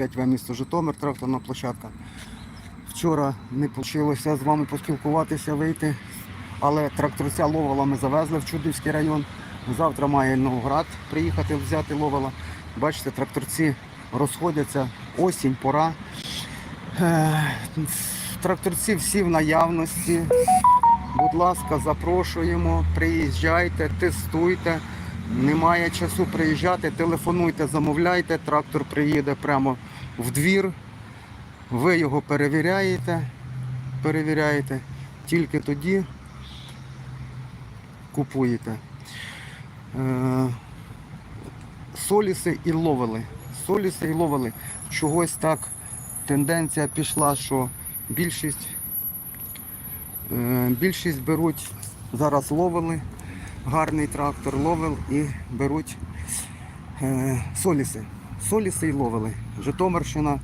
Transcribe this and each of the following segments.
5В місто Житомир, тракторна площадка. Вчора не вийшло з вами поспілкуватися, вийти, але тракторця Ловала ми завезли в Чудівський район. Завтра має Новград приїхати взяти Ловала. Бачите, тракторці розходяться, осінь, пора. Е, Тракторці всі в наявності. Будь ласка, запрошуємо, приїжджайте, тестуйте. Немає часу приїжджати, телефонуйте, замовляйте, трактор приїде прямо в двір. Ви його перевіряєте, перевіряєте, тільки тоді купуєте. Е, соліси і ловили. Соліси і ловили. Чогось так тенденція пішла, що більшість, е, більшість беруть зараз ловили, гарний трактор ловил і беруть е, соліси. Соліси і ловили. Житомирщина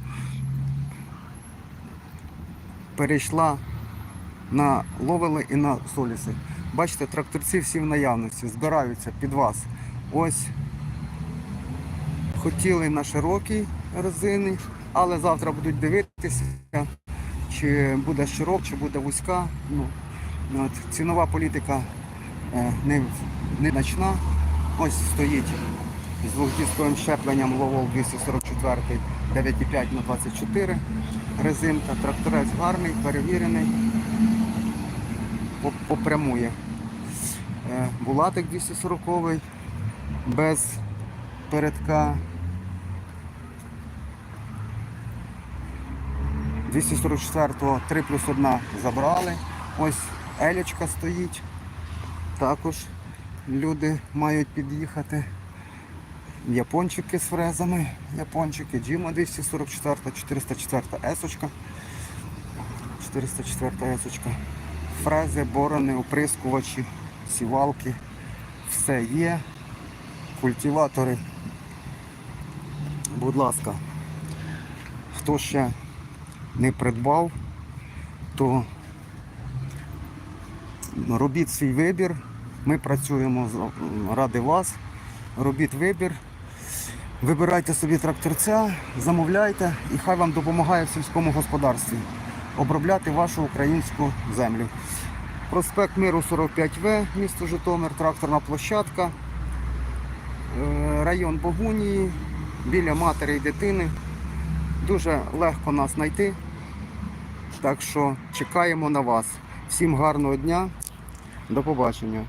перейшла на ловили і на соліси. Бачите, тракторці всі в наявності, збираються під вас. Ось хотіли на широкій резині, але завтра будуть дивитися, чи буде широк, чи буде вузька. Ну, от, цінова політика е, не, не значна. Ось стоїть з двохдісковим щепленням Ловол 244 9,5 на 24 резинка. Тракторець гарний, перевірений, попрямує. Е, Булатик 240 без передка. 244-го 3 плюс 1 забрали. Ось Елечка стоїть. Також люди мають під'їхати. Япончики з фрезами. Япончики, Джима 244, 404 есочка. 404 есочка. Фрези, борони, оприскувачі, сівалки. Все є. Культиватори. Будь ласка, хто ще не придбав, то робіть свій вибір. Ми працюємо ради вас. Робіть вибір. Вибирайте собі тракторця, замовляйте і хай вам допомагає в сільському господарстві обробляти вашу українську землю. Проспект Миру 45В, місто Житомир, тракторна площадка, е, район Богунії, біля матері і дитини. Дуже легко нас знайти. Так що чекаємо на вас. Всім гарного дня. До побачення.